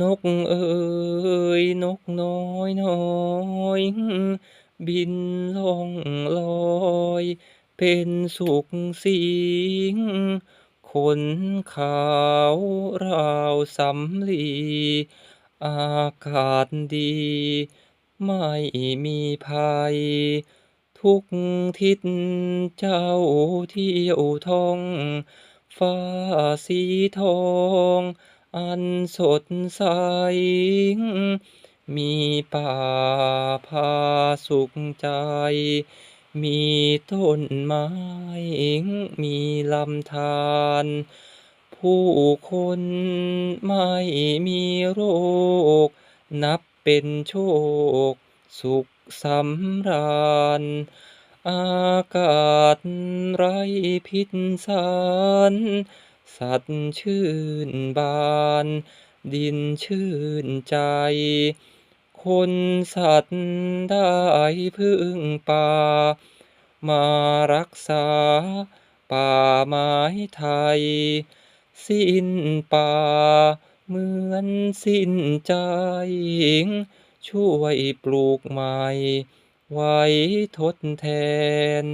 นกเอ๋ยนกน้อยน้อยบินล่องลอย เป็นสุขสีขนขาวราวสำลีอากาศดี ไม่มีภัย ทุกทิศเจ้าเที่ยวท่อง ฟ้าสีทอง อันสดใส มีป่าพาสุขใจ มีต้นไม้ มีลำธารผู้คนไม่มีโรค นับเป็นโชค สุขสำราญ อากาศไรพิษสาร สัตว์ชื่นบาน ดินชื่นใจ คนสัตว์ได้พึ่งป่า มารักษา ป่าไม้ไทย สิ้นป่า เหมือนสิ้นใจช่วยปลูกใหม่ ไว้ทดแทน